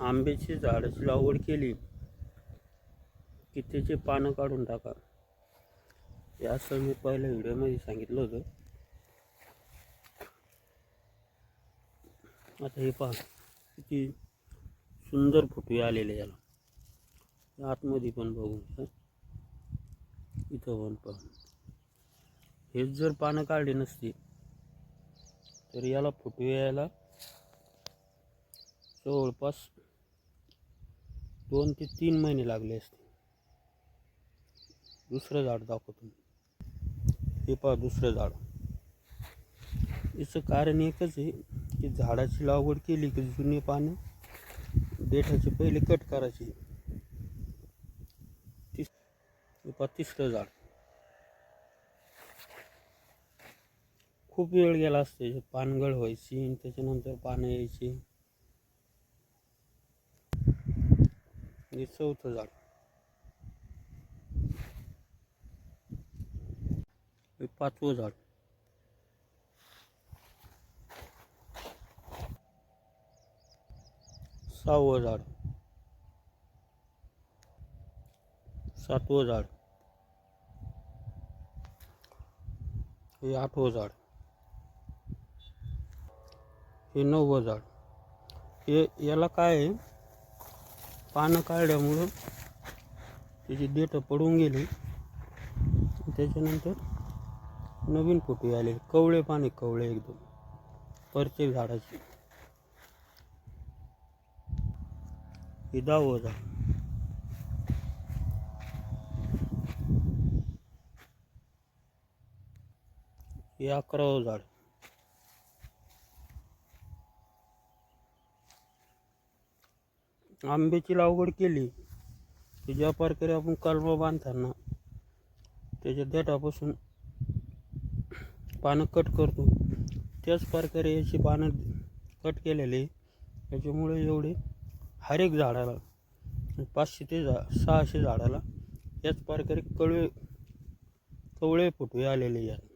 आंब्याची झाडाची लागवड केली की त्याचे पानं काढून टाका. या असं मी पहिल्या व्हिडिओमध्ये सांगितलं होतं. आता हे पहा किती सुंदर फुटवे आलेले याला. आतमध्ये पण बघू इथं पण पहा. हेच जर पानं काढली नसती तर याला फुटवे यायला जवळपास दोन ते तीन महिने लागले असते दुसरं झाड दाखवतो हे पहा दुसरं झाड. याचं कारण एकच आहे की झाडाची लागवड केली की जुने पानं देठाचे पहिले कट करायचे. तिस हे पहा तिसरं झाड. खूप वेळ गेला असते पानगळ व्हायची आणि त्याच्यानंतर पानं यायची. हे चौथं झाड. हे पाचवं झाड. सहावं झाड. सातवं झाड. हे आठवं झाड. हे नववं झाड. हे याला काय आहे? पानं काढल्यामुळं त्याची देठं पडून गेली. त्याच्यानंतर नवीन पोटी आले. कवळे पाने कवळे एकदम. परचे झाडाची. हे दहावं झाड. हे अकरावं झाड. आंब्याची लागवड केली की ज्या प्रकारे आपण कलमा बांधताना त्याच्या देठापासून पानं कट करतो त्याच प्रकारे याची पानं कट केलेली त्याच्यामुळे एवढे हर एक झाडाला पाचशे ते झा सहाशे झाडाला याच प्रकारे कळवे कवळे फुटवे आलेले आहेत.